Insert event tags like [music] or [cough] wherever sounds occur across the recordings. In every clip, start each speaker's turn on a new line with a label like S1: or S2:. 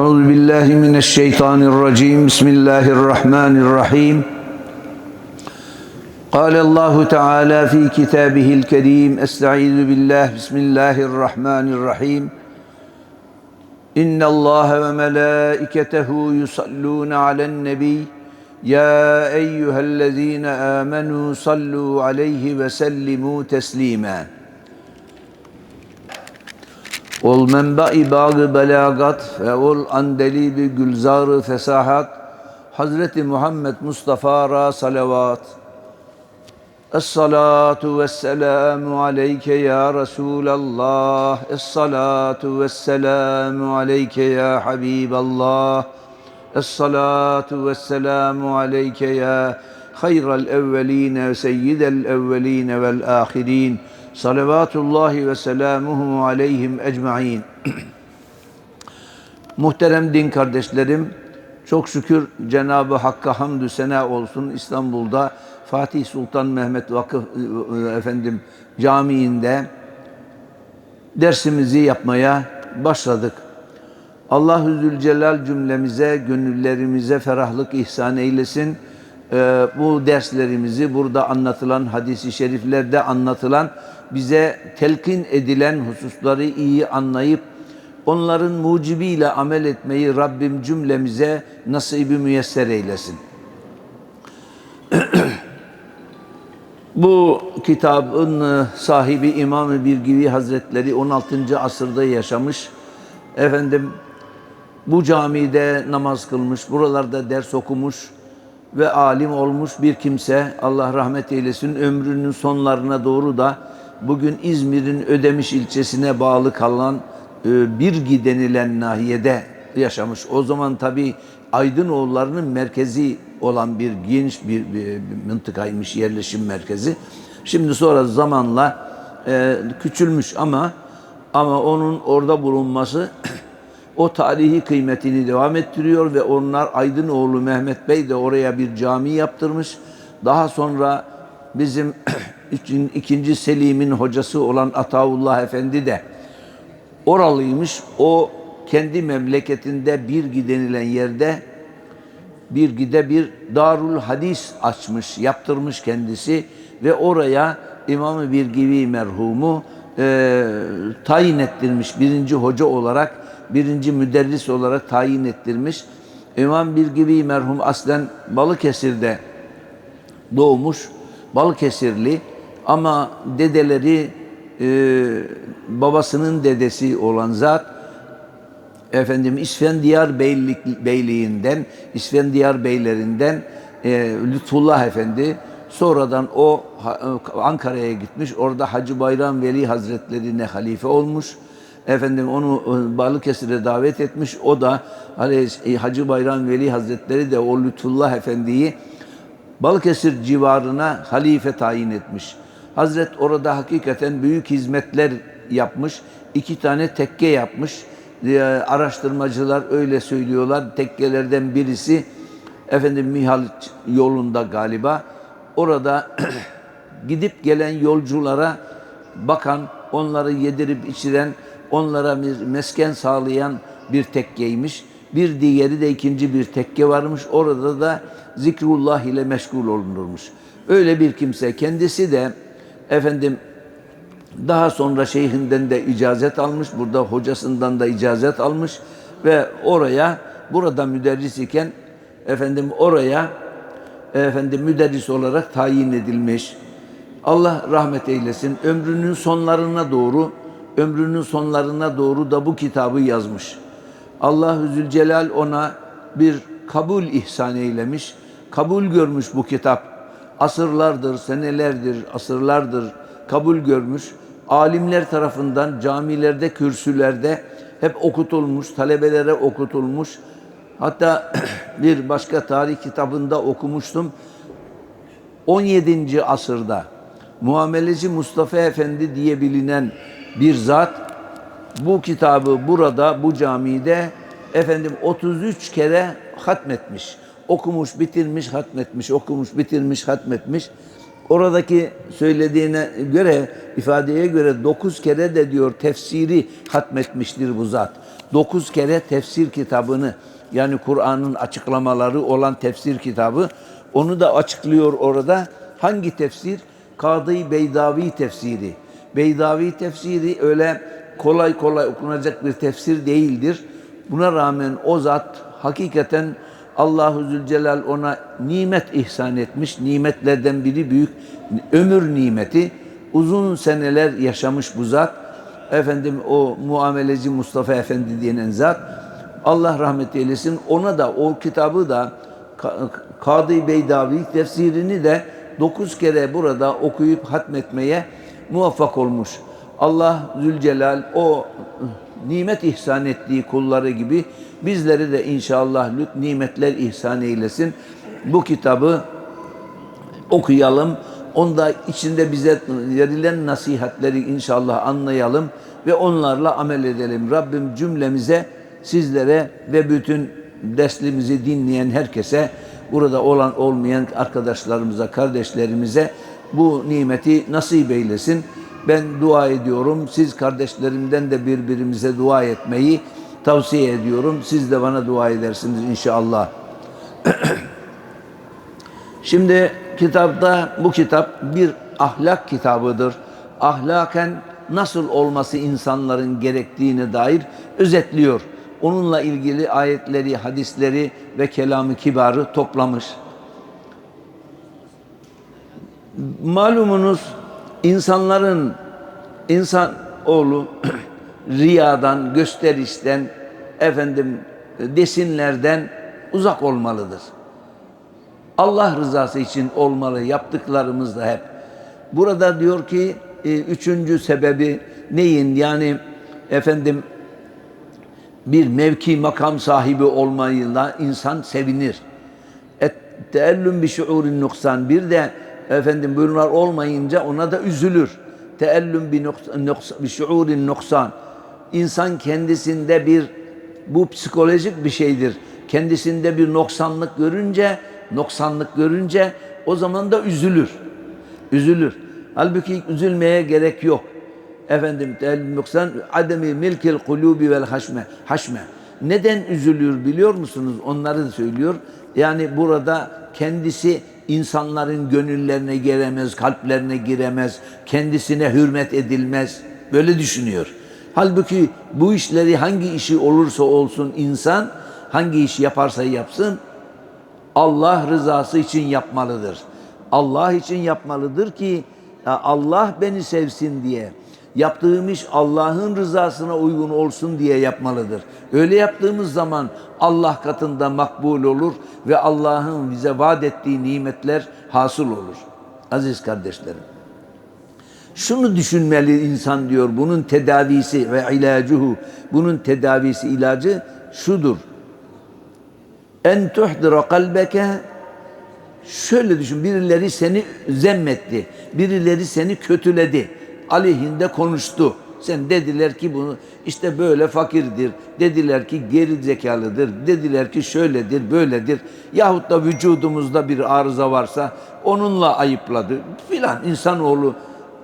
S1: أعوذ بالله من الشيطان الرجيم. بسم الله الرحمن الرحيم. قال الله تعالى في كتابه الكريم أستعيذ بالله. بسم الله الرحمن الرحيم. إن الله وملائكته يصلون على النبي. يا أيها الذين آمنوا صلوا عليه وسلموا تسليما. Ol menba-i bağı belagat ve ol andelibi gülzarı fesahat. Hazreti Muhammed Mustafa ra salavat. Es-salatu vesselamu aleyke ya Resulallah Es-salatu vesselamu aleyke ya Habiballah. Es-salatu vesselamu aleyke ya hayral evveline ve seyyidel evveline vel ahirin Salavatullahi ve selamuhu aleyhim ecmain. [clears throat] Muhterem din kardeşlerim, çok şükür Cenab-ı Hakk'a hamdü sena olsun İstanbul'da Fatih Sultan Mehmet Vakıf efendim camiinde dersimizi yapmaya başladık. Allahu Zülcelal cümlemize, gönüllerimize ferahlık ihsan eylesin. Ee, bu derslerimizi burada anlatılan, hadisi şeriflerde anlatılan, bize telkin edilen hususları iyi anlayıp onların mucibiyle amel etmeyi Rabbim cümlemize nasibi müyesser eylesin. [clears throat] Bu kitabın sahibi İmam-ı Birgivi Hazretleri 16. asırda yaşamış. Efendim bu camide namaz kılmış, buralarda ders okumuş ve alim olmuş bir kimse. Allah rahmet eylesin. Ömrünün sonlarına doğru da bugün İzmir'in Ödemiş ilçesine bağlı kalan e, Birgi denilen nahiyede yaşamış. O zaman tabi Aydınoğullarının merkezi olan bir geniş bir, bir, bir mıntıkaymış yerleşim merkezi. Şimdi sonra zamanla e, küçülmüş ama ama onun orada bulunması [clears throat] o tarihi kıymetini devam ettiriyor ve onlar Aydınoğlu Mehmet Bey de oraya bir cami yaptırmış. Daha sonra bizim [clears throat] ikinci Selim'in hocası olan Ataullah Efendi de oralıymış. O kendi memleketinde bir denilen yerde bir gide bir Darul Hadis açmış, yaptırmış kendisi ve oraya İmam-ı Birgivi merhumu e, tayin ettirmiş birinci hoca olarak, birinci müderris olarak tayin ettirmiş. İmam Birgivi merhum aslen Balıkesir'de doğmuş, Balıkesirli ama dedeleri e, babasının dedesi olan zat efendim İsfendiyar Beylik, Beyliğinden, İsfendiyar Beylerinden e, Lütfullah Efendi sonradan o Ankara'ya gitmiş. Orada Hacı Bayram Veli Hazretlerine halife olmuş. Efendim onu Balıkesir'e davet etmiş. O da hani, Hacı Bayram Veli Hazretleri de o Lütfullah Efendi'yi Balıkesir civarına halife tayin etmiş. Hazret orada hakikaten büyük hizmetler yapmış. İki tane tekke yapmış. Ee, araştırmacılar öyle söylüyorlar. Tekkelerden birisi efendim Mihal yolunda galiba. Orada [clears throat] gidip gelen yolculara bakan, onları yedirip içiren, onlara bir mesken sağlayan bir tekkeymiş. Bir diğeri de ikinci bir tekke varmış. Orada da zikrullah ile meşgul olunurmuş. Öyle bir kimse. Kendisi de efendim daha sonra şeyhinden de icazet almış. Burada hocasından da icazet almış. Ve oraya burada müderris iken efendim oraya efendim müderris olarak tayin edilmiş. Allah rahmet eylesin. Ömrünün sonlarına doğru ömrünün sonlarına doğru da bu kitabı yazmış. Allah Zülcelal ona bir kabul ihsan eylemiş. Kabul görmüş bu kitap. Asırlardır, senelerdir, asırlardır kabul görmüş. Alimler tarafından camilerde, kürsülerde hep okutulmuş, talebelere okutulmuş. Hatta [clears throat] bir başka tarih kitabında okumuştum. 17. asırda Muameleci Mustafa Efendi diye bilinen bir zat bu kitabı burada bu camide efendim 33 kere hatmetmiş. Okumuş, bitirmiş, hatmetmiş, okumuş, bitirmiş, hatmetmiş. Oradaki söylediğine göre, ifadeye göre dokuz kere de diyor tefsiri hatmetmiştir bu zat. dokuz kere tefsir kitabını yani Kur'an'ın açıklamaları olan tefsir kitabı onu da açıklıyor orada. Hangi tefsir? Kadı Beydavi tefsiri. Beydavi tefsiri öyle kolay kolay okunacak bir tefsir değildir. Buna rağmen o zat hakikaten Allahu Zülcelal ona nimet ihsan etmiş. Nimetlerden biri büyük ömür nimeti. Uzun seneler yaşamış bu zat. Efendim o muameleci Mustafa Efendi denen zat. Allah rahmet eylesin. Ona da o kitabı da Ka- Kadı Beydavi tefsirini de dokuz kere burada okuyup hatmetmeye muvaffak olmuş. Allah Zülcelal o nimet ihsan ettiği kulları gibi bizleri de inşallah lüt nimetler ihsan eylesin. Bu kitabı okuyalım. Onda içinde bize verilen nasihatleri inşallah anlayalım ve onlarla amel edelim. Rabbim cümlemize, sizlere ve bütün dersimizi dinleyen herkese, burada olan olmayan arkadaşlarımıza, kardeşlerimize bu nimeti nasip eylesin. Ben dua ediyorum. Siz kardeşlerimden de birbirimize dua etmeyi tavsiye ediyorum. Siz de bana dua edersiniz inşallah. [clears throat] Şimdi kitapta bu kitap bir ahlak kitabıdır. Ahlaken nasıl olması insanların gerektiğine dair özetliyor. Onunla ilgili ayetleri, hadisleri ve kelamı kibarı toplamış. Malumunuz insanların insan oğlu [clears throat] riyadan, gösterişten, efendim desinlerden uzak olmalıdır. Allah rızası için olmalı yaptıklarımız da hep. Burada diyor ki e, üçüncü sebebi neyin? Yani efendim bir mevki makam sahibi olmayla insan sevinir. Et teellüm bi şuurin nuksan. Bir de efendim bunlar olmayınca ona da üzülür. Teellüm bi nuksan, bi şuurin nuksan. İnsan kendisinde bir bu psikolojik bir şeydir. Kendisinde bir noksanlık görünce, noksanlık görünce o zaman da üzülür. Üzülür. Halbuki üzülmeye gerek yok. Efendim teellüm noksan ademi milkil kulubi vel haşme. Haşme. Neden üzülür biliyor musunuz? Onları söylüyor. Yani burada kendisi insanların gönüllerine giremez, kalplerine giremez, kendisine hürmet edilmez. Böyle düşünüyor. Halbuki bu işleri hangi işi olursa olsun insan, hangi işi yaparsa yapsın, Allah rızası için yapmalıdır. Allah için yapmalıdır ki Allah beni sevsin diye. Yaptığım iş Allah'ın rızasına uygun olsun diye yapmalıdır. Öyle yaptığımız zaman Allah katında makbul olur ve Allah'ın bize vaat ettiği nimetler hasıl olur. Aziz kardeşlerim. Şunu düşünmeli insan diyor. Bunun tedavisi ve ilacuhu. Bunun tedavisi ilacı şudur. En tuhdira kalbeke şöyle düşün. Birileri seni zemmetti. Birileri seni kötüledi. Aleyhinde konuştu. Sen dediler ki bunu işte böyle fakirdir. Dediler ki geri zekalıdır. Dediler ki şöyledir, böyledir. Yahut da vücudumuzda bir arıza varsa onunla ayıpladı filan. İnsanoğlu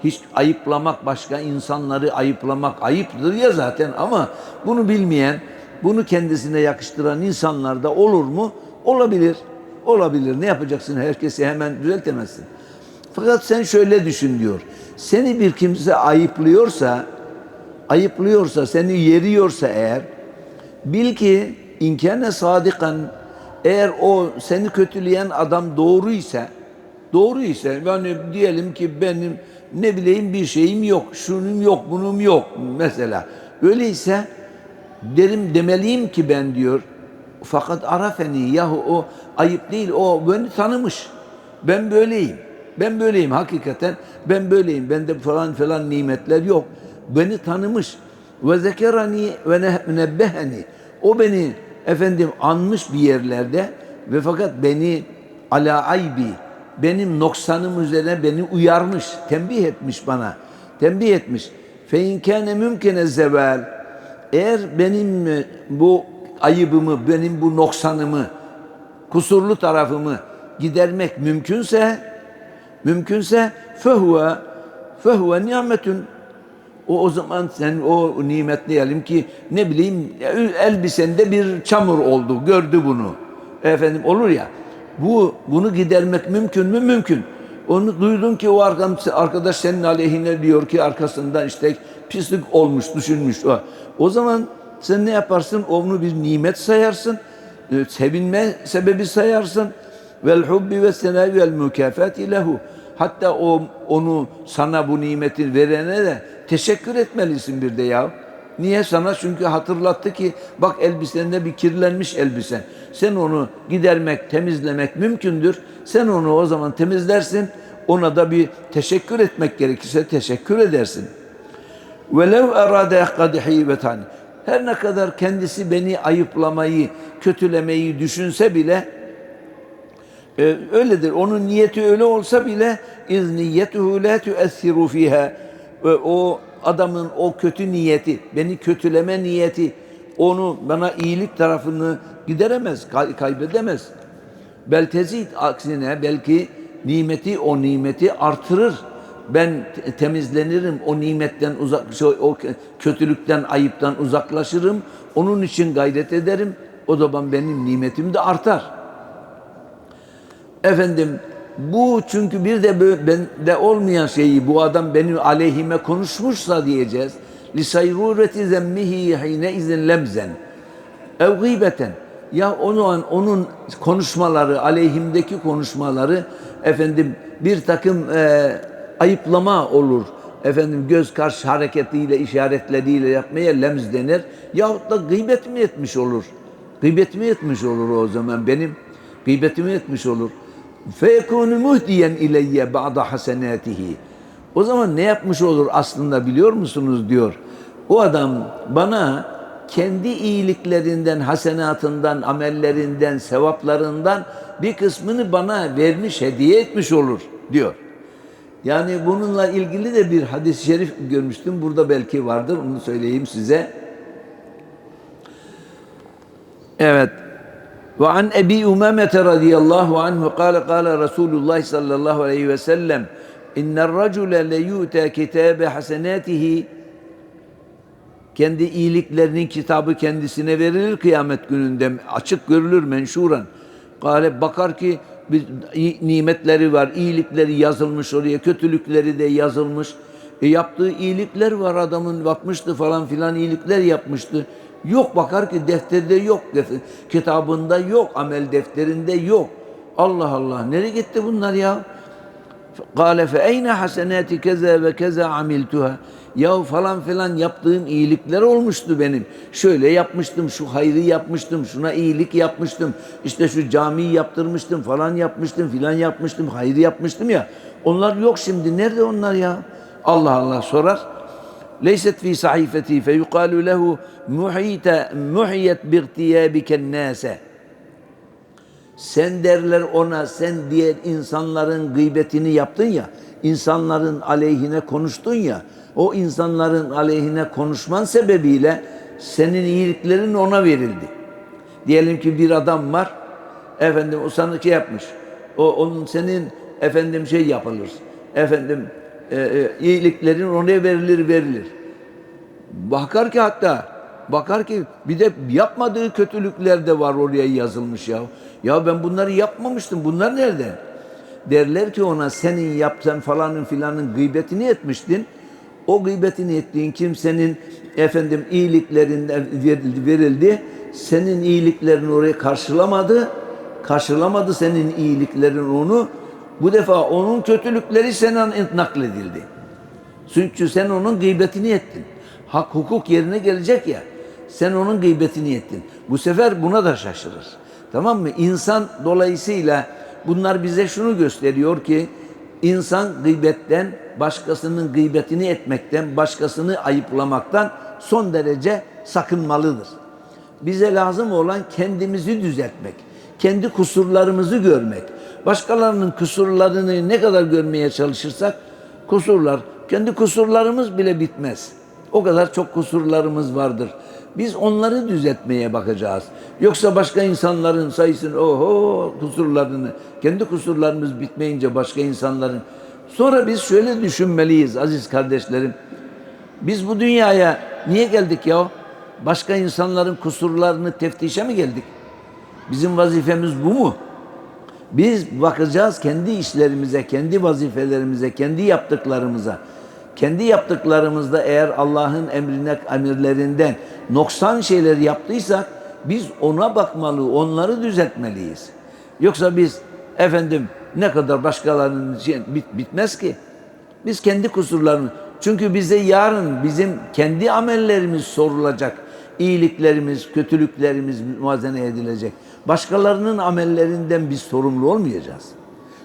S1: hiç ayıplamak başka insanları ayıplamak ayıptır ya zaten ama bunu bilmeyen, bunu kendisine yakıştıran insanlar da olur mu? Olabilir. Olabilir. Ne yapacaksın? Herkesi hemen düzeltemezsin. Fakat sen şöyle düşün diyor. Seni bir kimse ayıplıyorsa, ayıplıyorsa, seni yeriyorsa eğer, bil ki inkâne sadikan, eğer o seni kötüleyen adam doğru ise, doğru ise, yani diyelim ki benim ne bileyim bir şeyim yok, şunun yok, bunun yok mesela. Öyleyse derim demeliyim ki ben diyor, fakat arafeni yahu o ayıp değil, o beni tanımış. Ben böyleyim. Ben böyleyim hakikaten. Ben böyleyim. Bende falan falan nimetler yok. Beni tanımış. Ve zekerani ve nebbeheni. O beni efendim anmış bir yerlerde ve fakat beni ala aybi benim noksanım üzerine beni uyarmış, tembih etmiş bana. Tembih etmiş. Fe in kâne mümkene zeval. Eğer benim bu ayıbımı, benim bu noksanımı, kusurlu tarafımı gidermek mümkünse mümkünse fehuve fehuve nimetün O o zaman sen o nimet diyelim ki ne bileyim elbisende bir çamur oldu. Gördü bunu. Efendim olur ya. Bu bunu gidermek mümkün mü? Mümkün. Onu duydun ki o arkadaş senin aleyhine diyor ki arkasından işte pislik olmuş, düşünmüş. O, o zaman sen ne yaparsın? Onu bir nimet sayarsın. e, Sevinme sebebi sayarsın. Vel hubbi ve senavi vel mükafati lehu. Hatta o onu sana bu nimeti verene de teşekkür etmelisin bir de ya. Niye sana? Çünkü hatırlattı ki bak elbisende bir kirlenmiş elbisen. Sen onu gidermek, temizlemek mümkündür. Sen onu o zaman temizlersin. Ona da bir teşekkür etmek gerekirse teşekkür edersin. Velev erade kadihi ve tani. Her ne kadar kendisi beni ayıplamayı, kötülemeyi düşünse bile e, öyledir. Onun niyeti öyle olsa bile iz niyetuhu la tu'essiru fiha. O adamın o kötü niyeti, beni kötüleme niyeti onu bana iyilik tarafını gideremez, kay- kaybedemez. Bel tezid aksine belki nimeti o nimeti artırır. Ben te- temizlenirim, o nimetten uzak, şey, o kö- kötülükten, ayıptan uzaklaşırım. Onun için gayret ederim. O zaman benim nimetim de artar. Efendim bu çünkü bir de bende olmayan şeyi bu adam benim aleyhime konuşmuşsa diyeceğiz. Lisayrureti zemmihi hine izin lemzen. Ev gıybeten. Ya onu an onun konuşmaları, aleyhimdeki konuşmaları efendim bir takım e, ayıplama olur. Efendim göz karşı hareketiyle, işaretleriyle yapmaya lemz denir. Yahut da gıybet mi etmiş olur? Gıybet mi etmiş olur o zaman benim? Gıybetimi etmiş olur feyekûnü muhdiyen ileyye ba'da hasenatihi. O zaman ne yapmış olur aslında biliyor musunuz diyor. O adam bana kendi iyiliklerinden, hasenatından, amellerinden, sevaplarından bir kısmını bana vermiş, hediye etmiş olur diyor. Yani bununla ilgili de bir hadis-i şerif görmüştüm. Burada belki vardır. Onu söyleyeyim size. Evet. Ve an Ebi Umame radıyallahu anhu kâle kâle Resulullah sallallahu aleyhi ve sellem inner racule le yu'te kitabe hasenatihi kendi iyiliklerinin kitabı kendisine verilir kıyamet gününde açık görülür menşuran. Gale bakar ki bir nimetleri var, iyilikleri yazılmış oraya, kötülükleri de yazılmış. E yaptığı iyilikler var adamın bakmıştı falan filan iyilikler yapmıştı. Yok bakar ki defterde yok, def- kitabında yok, amel defterinde yok. Allah Allah nereye gitti bunlar ya? Kale fe eyne hasenati keza ve keza amiltuha. Ya falan filan yaptığım iyilikler olmuştu benim. Şöyle yapmıştım, şu hayrı yapmıştım, şuna iyilik yapmıştım. İşte şu camiyi yaptırmıştım, falan yapmıştım, filan yapmıştım, hayrı yapmıştım ya. Onlar yok şimdi. Nerede onlar ya? Allah Allah sorar. Sahifeti fe yuqalu lehu muhite muhiyet bi irtiyabiken nase. Sen derler ona sen diğer insanların gıybetini yaptın ya, insanların aleyhine konuştun ya, o insanların aleyhine konuşman sebebiyle senin iyiliklerin ona verildi. Diyelim ki bir adam var, efendim o sana şey yapmış, o onun senin efendim şey yapılır, efendim e, e, iyiliklerin ona verilir verilir. Bakar ki hatta bakar ki bir de yapmadığı kötülükler de var oraya yazılmış ya. Ya ben bunları yapmamıştım. Bunlar nerede? Derler ki ona senin yaptığın falanın filanın gıybetini etmiştin. O gıybetini ettiğin kimsenin efendim iyiliklerinden verildi, verildi. Senin iyiliklerini oraya karşılamadı. Karşılamadı senin iyiliklerin onu. Bu defa onun kötülükleri sana nakledildi. Çünkü sen onun gıybetini ettin. Hak hukuk yerine gelecek ya. Sen onun gıybetini ettin. Bu sefer buna da şaşırır. Tamam mı? İnsan dolayısıyla bunlar bize şunu gösteriyor ki insan gıybetten, başkasının gıybetini etmekten, başkasını ayıplamaktan son derece sakınmalıdır. Bize lazım olan kendimizi düzeltmek, kendi kusurlarımızı görmek. Başkalarının kusurlarını ne kadar görmeye çalışırsak kusurlar, kendi kusurlarımız bile bitmez. O kadar çok kusurlarımız vardır. Biz onları düzeltmeye bakacağız. Yoksa başka insanların sayısını, oho kusurlarını, kendi kusurlarımız bitmeyince başka insanların. Sonra biz şöyle düşünmeliyiz aziz kardeşlerim. Biz bu dünyaya niye geldik ya? Başka insanların kusurlarını teftişe mi geldik? Bizim vazifemiz bu mu? Biz bakacağız kendi işlerimize, kendi vazifelerimize, kendi yaptıklarımıza. Kendi yaptıklarımızda eğer Allah'ın emrine, emirlerinden noksan şeyler yaptıysak biz ona bakmalı, onları düzeltmeliyiz. Yoksa biz efendim ne kadar başkalarının şey, bit, bitmez ki. Biz kendi kusurlarını çünkü bize yarın bizim kendi amellerimiz sorulacak. İyiliklerimiz, kötülüklerimiz muazene edilecek. Başkalarının amellerinden biz sorumlu olmayacağız.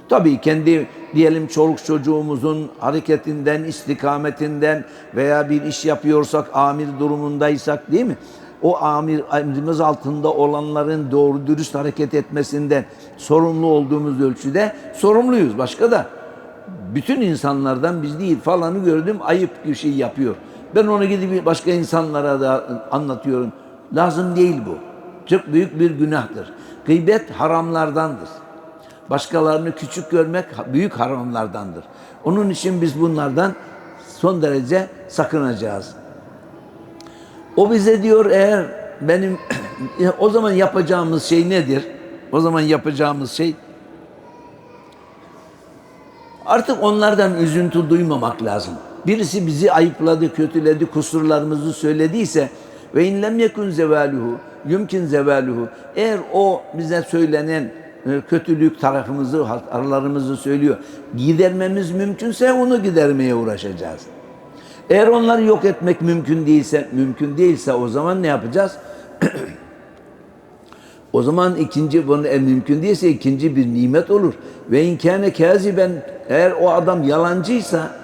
S1: Tabii kendi diyelim çoluk çocuğumuzun hareketinden, istikametinden veya bir iş yapıyorsak, amir durumundaysak değil mi? O amir emrimiz altında olanların doğru dürüst hareket etmesinden sorumlu olduğumuz ölçüde sorumluyuz. Başka da bütün insanlardan biz değil falanı gördüm ayıp bir şey yapıyor. Ben onu gidip başka insanlara da anlatıyorum. Lazım değil bu. Çok büyük bir günahtır. Gıybet haramlardandır. Başkalarını küçük görmek büyük haramlardandır. Onun için biz bunlardan son derece sakınacağız. O bize diyor eğer benim [clears throat] o zaman yapacağımız şey nedir? O zaman yapacağımız şey Artık onlardan üzüntü duymamak lazım. Birisi bizi ayıpladı, kötüledi, kusurlarımızı söylediyse ve in lem yekun zevaluhu yumkin zevaluhu eğer o bize söylenen e, kötülük tarafımızı, hatalarımızı söylüyor. Gidermemiz mümkünse onu gidermeye uğraşacağız. Eğer onları yok etmek mümkün değilse, mümkün değilse o zaman ne yapacağız? [clears throat] O zaman ikinci bunu en mümkün değilse ikinci bir nimet olur. Ve inkâne kâziben eğer o adam yalancıysa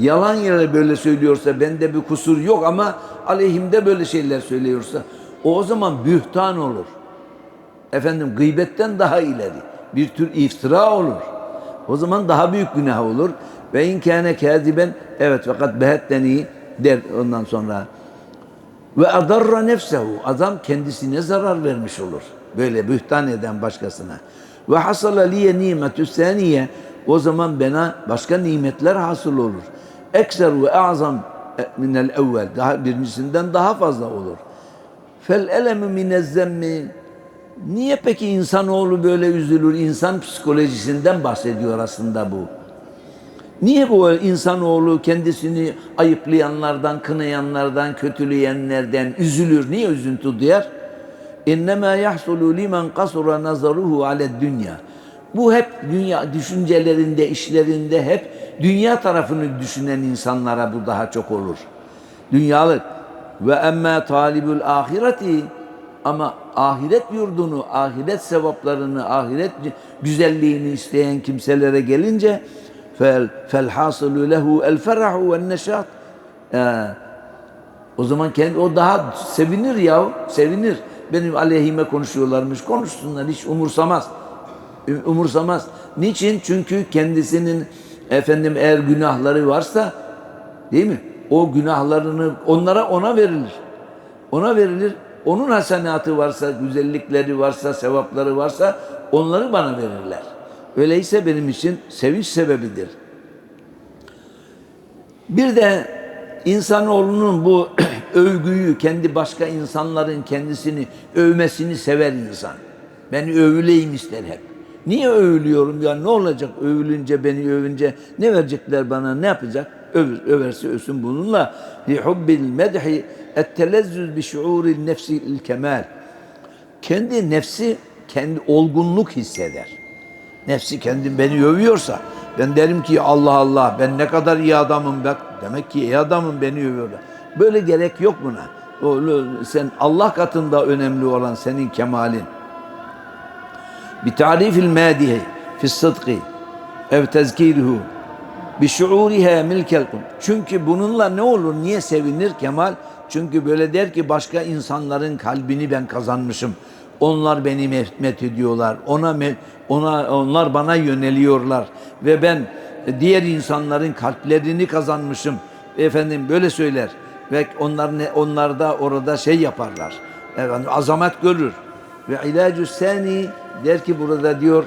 S1: yalan yere böyle söylüyorsa bende bir kusur yok ama aleyhimde böyle şeyler söylüyorsa o, o zaman bühtan olur. Efendim gıybetten daha ileri. Bir tür iftira olur. O zaman daha büyük günah olur. Ve inkâne kâziben evet fakat behetteni der ondan sonra ve adarra nefsehu adam kendisine zarar vermiş olur. Böyle bühtan eden başkasına. Ve hasala liye nimetü saniye o zaman bana başka nimetler hasıl olur. Ekser ve azam minel evvel daha birincisinden daha fazla olur. Fel elemu minez zemmi Niye peki insanoğlu böyle üzülür? İnsan psikolojisinden bahsediyor aslında bu. Niye bu insanoğlu kendisini ayıplayanlardan, kınayanlardan, kötüleyenlerden üzülür? Niye üzüntü duyar? İnnemâ yahsulu limen kasura nazaruhu ale dünya. Bu hep dünya düşüncelerinde, işlerinde hep dünya tarafını düşünen insanlara bu daha çok olur. Dünyalık. Ve emme talibül ahireti ama ahiret yurdunu, ahiret sevaplarını, ahiret güzelliğini isteyen kimselere gelince fel fel hasılu lehu el ferahu ve neşat. O zaman kendi o daha sevinir ya, sevinir. Benim aleyhime konuşuyorlarmış. Konuşsunlar hiç umursamaz. Umursamaz. Niçin? Çünkü kendisinin efendim eğer günahları varsa değil mi? O günahlarını onlara ona verilir. Ona verilir. Onun hasenatı varsa, güzellikleri varsa, sevapları varsa onları bana verirler. Öyleyse benim için sevinç sebebidir. Bir de insanoğlunun bu [clears throat] övgüyü, kendi başka insanların kendisini övmesini sever insan. Beni övüleyim ister hep. Niye övülüyorum ya ne olacak övülünce beni övünce ne verecekler bana ne yapacak? Över, överse ölsün bununla. Li hubbil medhi ettelezzüz bi şuuril nefsil kemal. Kendi nefsi kendi olgunluk hisseder. Nefsi kendi beni övüyorsa ben derim ki Allah Allah ben ne kadar iyi adamım bak. Demek ki iyi adamım beni övüyorlar. Böyle gerek yok buna. Sen Allah katında önemli olan senin kemalin. Tarifil madihi fi sıdkı ev tezkirihu bi şuuriha milkel Çünkü bununla ne olur? Niye sevinir Kemal? Çünkü böyle der ki başka insanların kalbini ben kazanmışım. Onlar beni mehmet ediyorlar. Ona ona onlar bana yöneliyorlar ve ben diğer insanların kalplerini kazanmışım. Efendim böyle söyler ve onlar ne onlar da orada şey yaparlar. Efendim azamet görür. Ve ilacü seni der ki burada diyor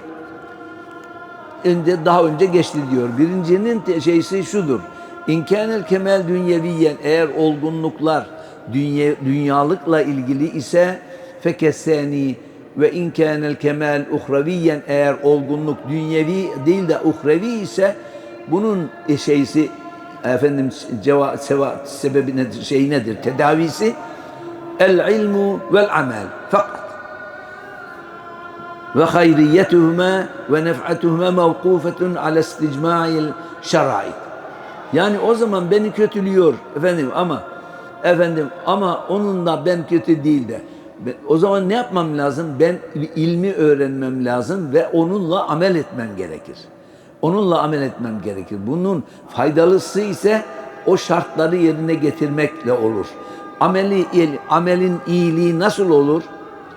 S1: önce daha önce geçti diyor. Birincinin şeysi şudur. İmkanel kemal dünyeviyen eğer olgunluklar dünya, dünyalıkla ilgili ise fekeseni ve imkanel kemal uhraviyen eğer olgunluk dünyevi değil de uhrevi ise bunun şeysi efendim ceva, seva, sebebi nedir, şey nedir? Tedavisi el ilmu vel amel fakat ve hayriyetuhuma ve nef'atuhuma mevkufetun ala isticma'il şerait. Yani o zaman beni kötülüyor efendim ama efendim ama onun da ben kötü değil de o zaman ne yapmam lazım? Ben ilmi öğrenmem lazım ve onunla amel etmem gerekir. Onunla amel etmem gerekir. Bunun faydalısı ise o şartları yerine getirmekle olur. Ameli amelin iyiliği nasıl olur?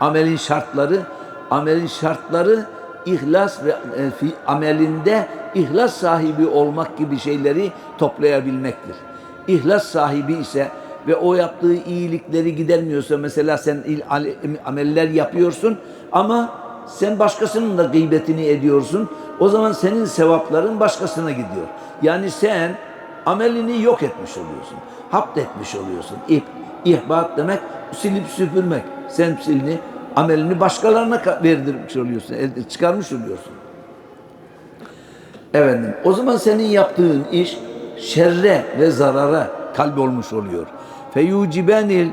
S1: Amelin şartları amelin şartları ihlas ve e, fi, amelinde ihlas sahibi olmak gibi şeyleri toplayabilmektir. İhlas sahibi ise ve o yaptığı iyilikleri gidermiyorsa mesela sen il- ameller yapıyorsun ama sen başkasının da gıybetini ediyorsun. O zaman senin sevapların başkasına gidiyor. Yani sen amelini yok etmiş oluyorsun. Hapt etmiş oluyorsun. İh, ihbat demek silip süpürmek. Sen silini amelini başkalarına ka- verdirmiş oluyorsun. Çıkarmış oluyorsun. Efendim, o zaman senin yaptığın iş şerre ve zarara kalp olmuş oluyor. Feyucibenil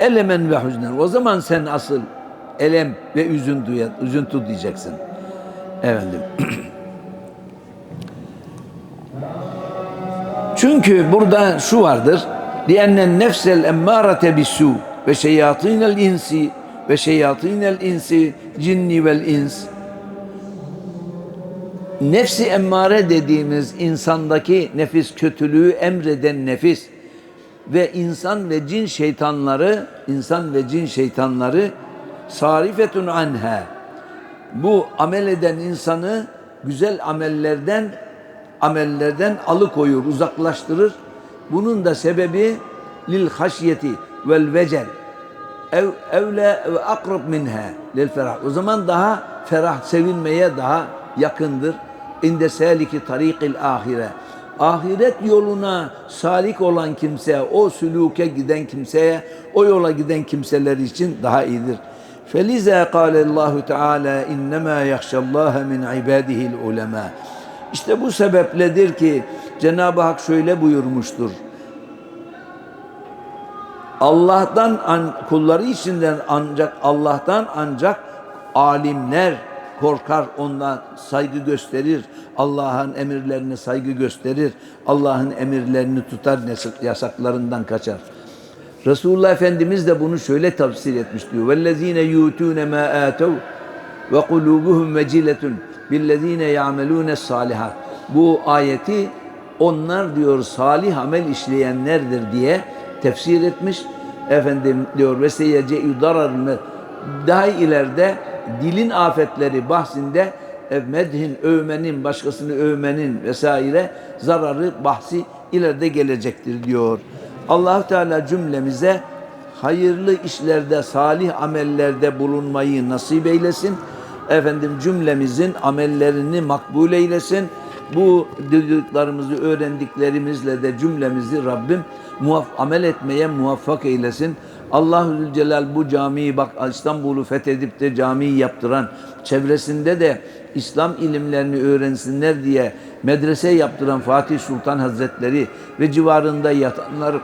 S1: elemen ve hüznen. O zaman sen asıl elem ve üzüntü, üzüntü diyeceksin. Efendim. [clears throat] Çünkü burada şu vardır. Liyennen nefsel emmârete bisû ve şeyatînel insi ve şeyatînel insi cinni vel ins Nefsi emmare dediğimiz insandaki nefis kötülüğü emreden nefis ve insan ve cin şeytanları, insan ve cin şeytanları sarifetun anha. Bu amel eden insanı güzel amellerden amellerden alıkoyur, uzaklaştırır. Bunun da sebebi lil haşyeti vel vecel ev evle ve akrab minha lil ferah. O zaman daha ferah sevilmeye daha yakındır. İnde seliki tarikil ahire. Ahiret yoluna salik olan kimse, o sülûke giden kimseye, o yola giden kimseler için daha iyidir. Felize kâlellâhu teâlâ innemâ yahşallâhe min ibâdihil ulemâ. İşte bu sebepledir ki Cenab-ı Hak şöyle buyurmuştur. Allah'tan kulları içinden ancak Allah'tan ancak alimler korkar ondan saygı gösterir. Allah'ın emirlerine saygı gösterir. Allah'ın emirlerini tutar yasaklarından kaçar. Resulullah Efendimiz de bunu şöyle tafsir etmiş diyor. Vellezine yutune ma atau ve kulubuhum veciletun billezine ya'melune salihat. Bu ayeti onlar diyor salih amel işleyenlerdir diye tefsir etmiş. Efendim diyor ve seyece darar daha ileride dilin afetleri bahsinde e, medhin, övmenin, başkasını övmenin vesaire zararı bahsi ileride gelecektir diyor. allah Teala cümlemize hayırlı işlerde, salih amellerde bulunmayı nasip eylesin. Efendim cümlemizin amellerini makbul eylesin. Bu duyduklarımızı, öğrendiklerimizle de cümlemizi Rabbim muvaff amel etmeye muvaffak eylesin. Allahu Zülcelal bu camiyi bak İstanbul'u fethedip de camiyi yaptıran, çevresinde de İslam ilimlerini öğrensinler diye medrese yaptıran Fatih Sultan Hazretleri ve civarında yatanların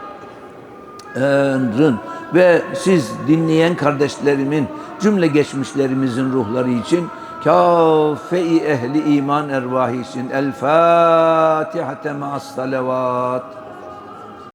S1: ve siz dinleyen kardeşlerimin cümle geçmişlerimizin ruhları için kâfe-i ehli iman ervahı için El Fatiha ma'as salavat.